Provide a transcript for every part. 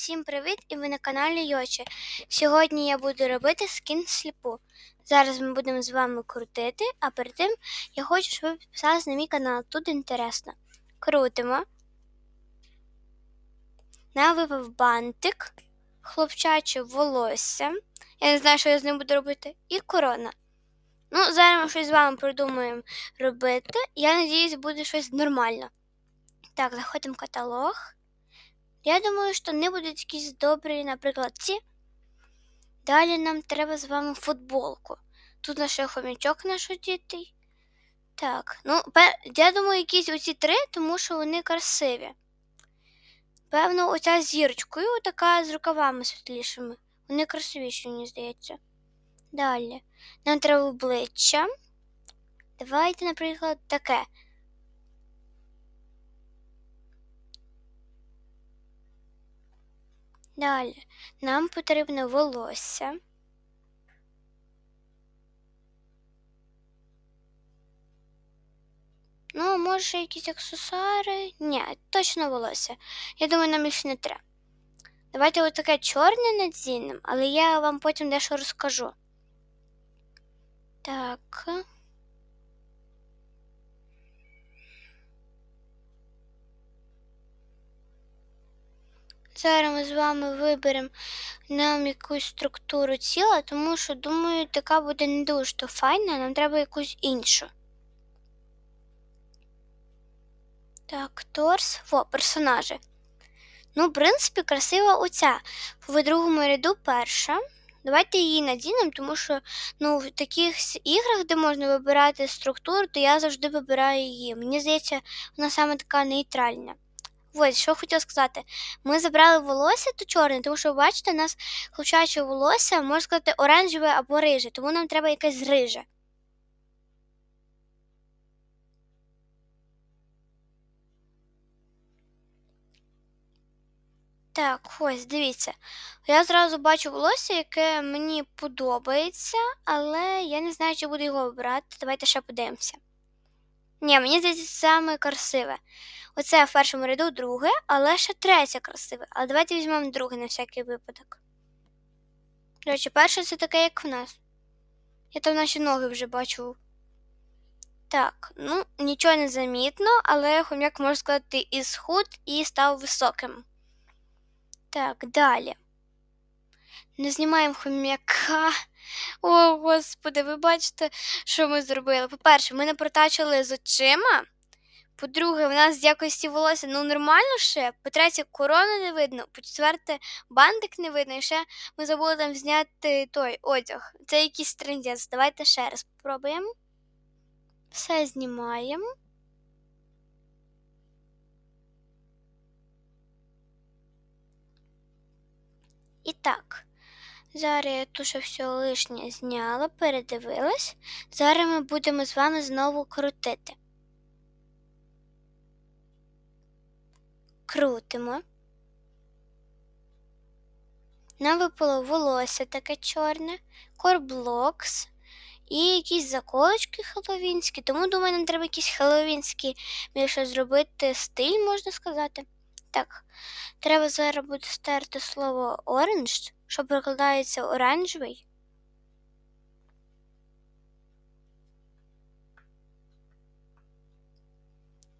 Всім привіт! І ви на каналі Йочі. Сьогодні я буду робити скін сліпу. Зараз ми будемо з вами крутити, а перед тим я хочу, щоб ви підписались на мій канал. Тут інтересно. Крутимо. Нам випав бантик, хлопчаче волосся. Я не знаю, що я з ним буду робити. І корона. Ну, зараз ми щось з вами придумаємо робити. Я надіюсь, буде щось нормально. Так, заходимо в каталог. Я думаю, що не будуть якісь добрі, наприклад, ці. Далі нам треба з вами футболку. Тут наш хомячок наш одітий. Так, ну, я думаю, якісь оці три, тому що вони красиві. Певно, оця з зірочкою, така з рукавами світлішими. Вони красивіші, мені здається. Далі. Нам треба обличчя. Давайте, наприклад, таке. Далі. Нам потрібно волосся. Ну, може, якісь аксесуари? Ні, точно волосся. Я думаю, нам більше не треба. Давайте ось таке чорне надзінемо, але я вам потім дещо розкажу. Так. Зараз ми з вами виберемо нам якусь структуру тіла, тому що, думаю, така буде не дуже то файна, нам треба якусь іншу. Так, торс, во, персонажі. Ну, в принципі, красива оця. В другому ряду перша. Давайте її надінемо, тому що ну, в таких іграх, де можна вибирати структуру, то я завжди вибираю її. Мені здається, вона саме така нейтральна. Ось, що хотіла сказати. Ми забрали волосся то чорне, тому що, бачите, у нас хлопчаче волосся, можна сказати, оранжеве або риже, тому нам треба якесь риже. Так, ось, дивіться. Я зразу бачу волосся, яке мені подобається, але я не знаю, чи буду його обирати. Давайте ще подивимося. Ні, мені здається, саме красиве. Оце в першому ряду друге, але ще третє красиве. Але давайте візьмемо друге на всякий випадок. До речі, перше це таке, як в нас. Я там наші ноги вже бачу. Так, ну, нічого не замітно, але хом'як, можна сказати, і схуд, і став високим. Так, далі. Не знімаємо хом'яка. О, господи, ви бачите, що ми зробили? По-перше, ми не протачили з очима. По-друге, в нас з якості волосся ну нормально ще. По-третє, корони не видно. По-четверте, бандик не видно. І ще ми забули там зняти той одяг. Це якийсь трендець. Давайте ще раз спробуємо. Все знімаємо. І так. Зараз я ще все лишнє зняла, передивилась. Зараз ми будемо з вами знову крутити. Крутимо. Нам випало волосся таке чорне, корблокс і якісь заколочки хеллоуінські. Тому, думаю, нам треба якийсь хеллоуінський більше зробити стиль, можна сказати. Так, треба зараз буде стерти слово orange, що перекладається оранжевий.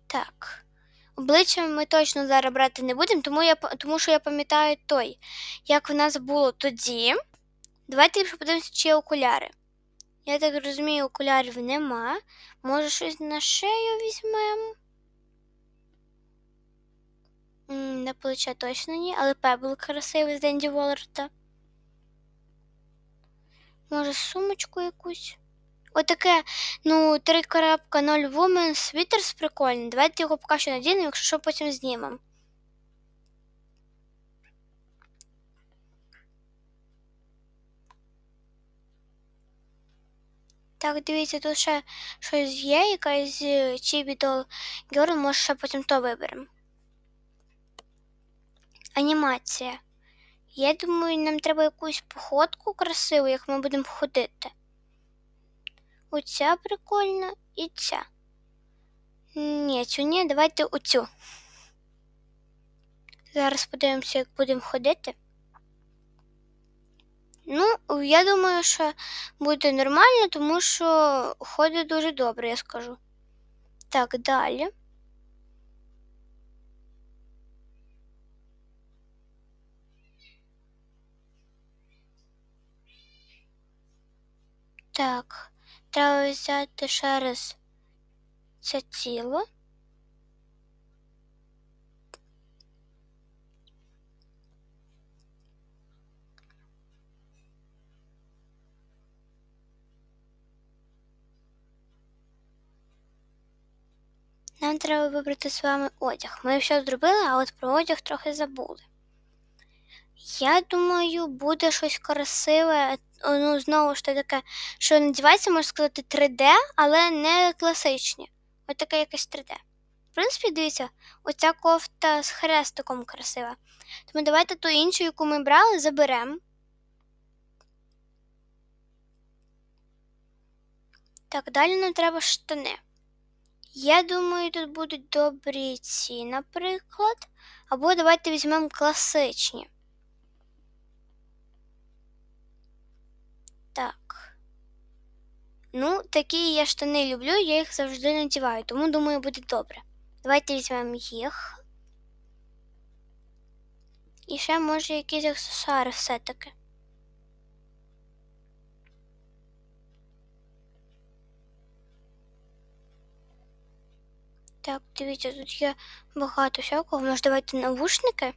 Так. Обличчя ми точно зараз брати не будемо, тому, я, тому що я пам'ятаю той, як в нас було тоді. Давайте подивимося, чи є окуляри. Я так розумію, окулярів нема. Може, щось на шею візьмемо? На плече точно ні, але пебл красивий з Денді Волларта. Може, сумочку якусь? Отаке, ну, 3.0 Women Sweaters прикольний. Давайте його поки що надінемо, якщо що, потім знімемо. Так, дивіться, тут ще щось є, якась Chibi Doll Girl, може ще потім то виберемо. Анімація. Я думаю, нам треба якусь походку красиву, як ми будемо ходити. Оця прикольна і ця. Ні, цю ні, давайте оцю. Зараз подивимося, як будемо ходити. Ну, я думаю, що буде нормально, тому що ходить дуже добре, я скажу. Так, далі. Так, треба взяти ще раз це тіло. Нам треба вибрати з вами одяг. Ми все зробили, а от про одяг трохи забули. Я думаю, буде щось красиве. Ну, знову ж таке, що надівається, можна сказати, 3D, але не класичні. Ось таке якесь 3D. В принципі, дивіться, оця кофта з хрестиком красива. Тому давайте ту іншу, яку ми брали, заберемо. Так, далі нам треба штани. Я думаю, тут будуть добрі ці, наприклад. Або давайте візьмемо класичні. Так. Ну, такі я штани люблю, я їх завжди надіваю, тому думаю, буде добре. Давайте візьмемо їх. І ще може якісь аксесуари все-таки. Так, дивіться, тут є багато всякого. Може, давайте навушники?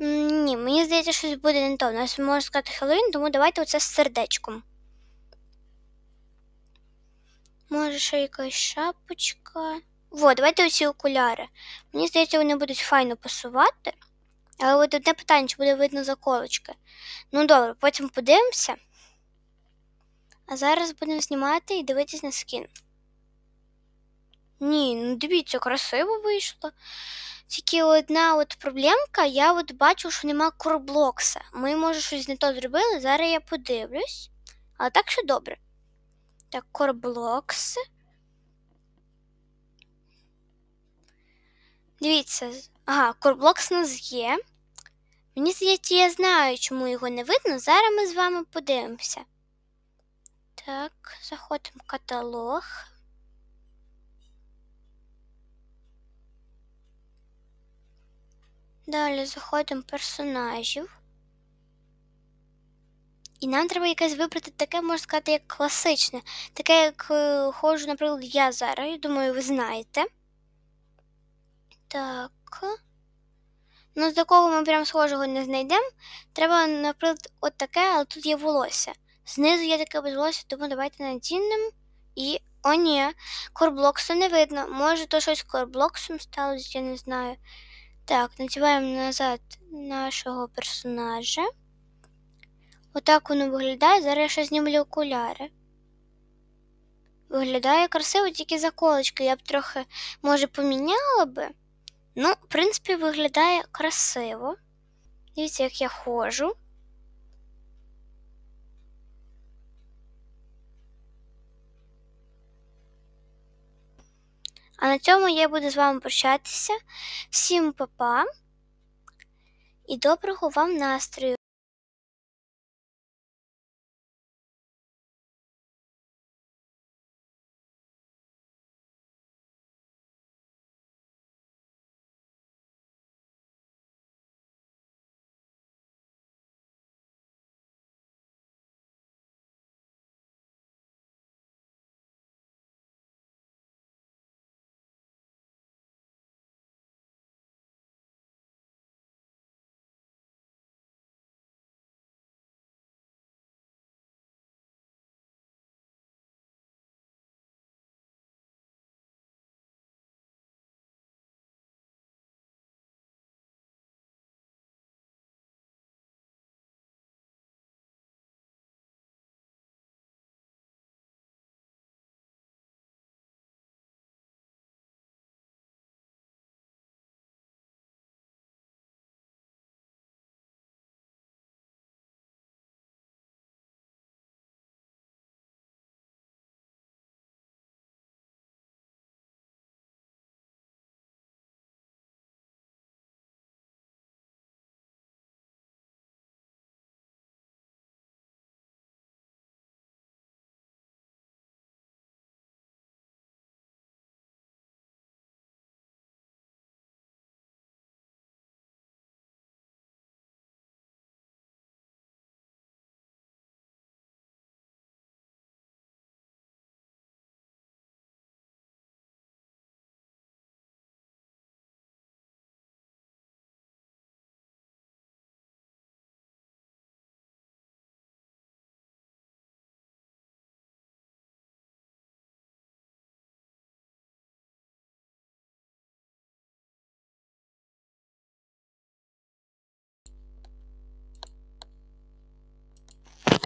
М, Ні, мені здається, Щось буде не то. У нас можна сказати Хеллоуін, тому давайте оце з сердечком. Може, ще якась шапочка. Во, давайте оці окуляри. Мені здається, вони будуть файно пасувати. Але от одне питання, чи буде видно заколочки. Ну добре, потім подивимося. А зараз будемо знімати і дивитись на скін. Ні, ну дивіться, красиво вийшло. Тільки одна от проблемка, я от бачу, що нема корблокса. Ми, може, щось не то зробили, зараз я подивлюсь. Але так що добре. Так, корблокс. Дивіться, ага, корблокс у нас є. Мені здається, я знаю, чому його не видно. Зараз ми з вами подивимося. Так, заходимо в каталог. Далі заходимо персонажів. І нам треба якесь вибрати таке, можна сказати, як класичне. Таке, як е, ходжу, наприклад, я зараз. Я думаю, ви знаєте. Так. Ну, з такого ми прям схожого не знайдемо. Треба, наприклад, от таке, але тут є волосся. Знизу є таке без волосся, тому давайте надінемо. І. О, ні, корблоксу не видно. Може, то щось корблоксом сталося, я не знаю. Так, надіваємо назад нашого персонажа. Отак воно виглядає. Зараз я ще знімлю окуляри. Виглядає красиво, тільки заколочки. Я б трохи, може, поміняла би. Ну, в принципі, виглядає красиво. Дивіться, як я ходжу. А на цьому я буду з вами прощатися. Всім па-па і доброго вам настрою!